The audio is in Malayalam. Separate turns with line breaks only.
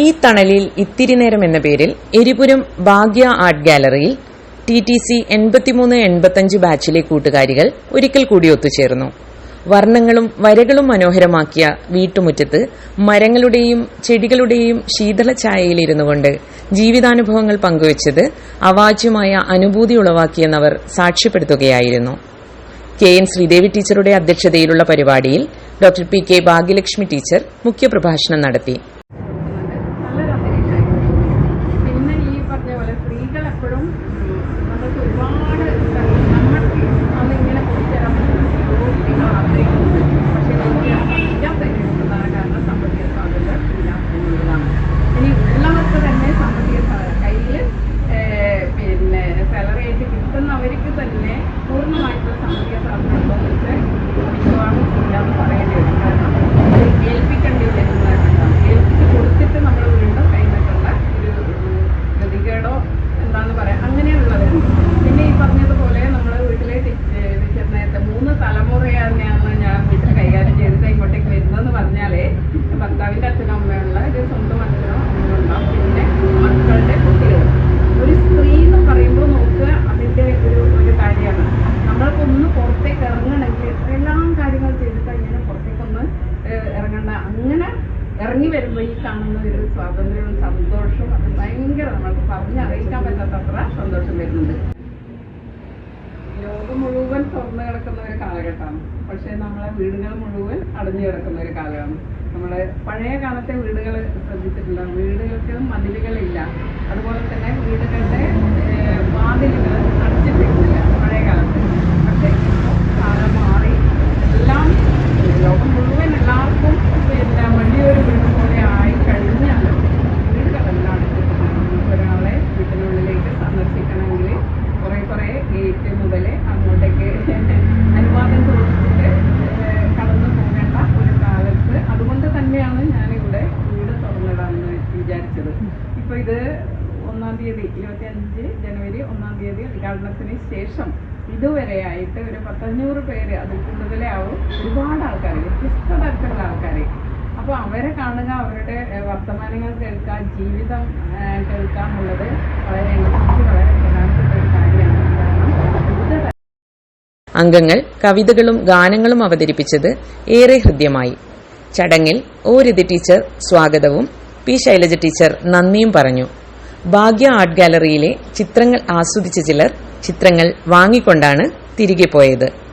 ഈ തണലിൽ ഇത്തിരി നേരം എന്ന പേരിൽ എരിപുരം ഭാഗ്യ ആർട്ട് ഗാലറിയിൽ ടി ടി സി എൺപത്തിമൂന്ന് എൺപത്തഞ്ച് ബാച്ചിലെ കൂട്ടുകാരികൾ ഒരിക്കൽ കൂടി ഒത്തുചേർന്നു. വർണങ്ങളും വരകളും മനോഹരമാക്കിയ വീട്ടുമുറ്റത്ത് മരങ്ങളുടെയും ചെടികളുടെയും ശീതള ഛായയിലിരുന്നു കൊണ്ട് ജീവിതാനുഭവങ്ങൾ പങ്കുവച്ചത് അവാച്യമായ അനുഭൂതി ഉളവാക്കിയെന്നവർ സാക്ഷ്യപ്പെടുത്തുകയായിരുന്നു. കെ എൻ ശ്രീദേവി ടീച്ചറുടെ അധ്യക്ഷതയിലുള്ള പരിപാടിയിൽ doctor P K Bhagyalakshmi teacher മുഖ്യപ്രഭാഷണം നടത്തി.
എത്രയെല്ലാം കാര്യങ്ങൾ ചെയ്തിട്ട് ഇങ്ങനെ പുറത്തേക്കൊന്ന് ഇറങ്ങണ്ട. അങ്ങനെ ഇറങ്ങി വരുമ്പോൾ ഈ കാണുന്ന ഒരു സ്വാതന്ത്ര്യവും സന്തോഷവും അത് ഭയങ്കര നമ്മൾക്ക് പറഞ്ഞറിയിക്കാൻ പറ്റാത്തത്ര സന്തോഷം വരുന്നുണ്ട്. ലോകം മുഴുവൻ തുറന്നു കിടക്കുന്ന ഒരു കാലഘട്ടമാണ്. പക്ഷേ നമ്മളെ വീടുകൾ മുഴുവൻ അടഞ്ഞു കിടക്കുന്ന ഒരു കാലമാണ്. നമ്മളെ പഴയ കാലത്തെ വീടുകൾ ശ്രദ്ധിച്ചിട്ടില്ല വീടുകൾക്ക് മതിലുകളില്ല. അതുപോലെ തന്നെ വീടുകളുടെ വാതിലുകൾ അടച്ചിട്ടിരുന്നില്ല വിചാരിച്ചത്. ഇപ്പോൾ ഇത് ഒന്നാം തീയതി ഇരുപത്തി അഞ്ച് ജനുവരി ഒന്നാം തീയതി ഉദ്ഘാടനത്തിന് ശേഷം ഇതുവരെയായിട്ട് ഒരു പത്തഞ്ഞൂറ് പേര് അതിൽ കൂടുതലേ ആവും. ഒരുപാട് ആൾക്കാർ വ്യത്യസ്ത തരത്തിലുള്ള ആൾക്കാർ അപ്പോൾ അവരെ കാണുക അവരുടെ വർത്തമാനങ്ങൾ കേൾക്കുക ജീവിതം കേൾക്കുക എന്നുള്ളത് വളരെ എനിക്ക് വളരെ പ്രധാനപ്പെട്ട ഒരു കാര്യമാണ്.
അംഗങ്ങൾ കവിതകളും ഗാനങ്ങളും അവതരിപ്പിച്ചത് ഏറെ ഹൃദ്യമായി. ചടങ്ങിൽ ഓരതി ടീച്ചർ സ്വാഗതവും പി ശൈലജ ടീച്ചർ നന്ദിയും പറഞ്ഞു. ഭാഗ്യ ആർട്ട് ഗാലറിയിലെ ചിത്രങ്ങൾ ആസ്വദിച്ച ചിലർ ചിത്രങ്ങൾ വാങ്ങിക്കൊണ്ടാണ് തിരികെ പോയത്.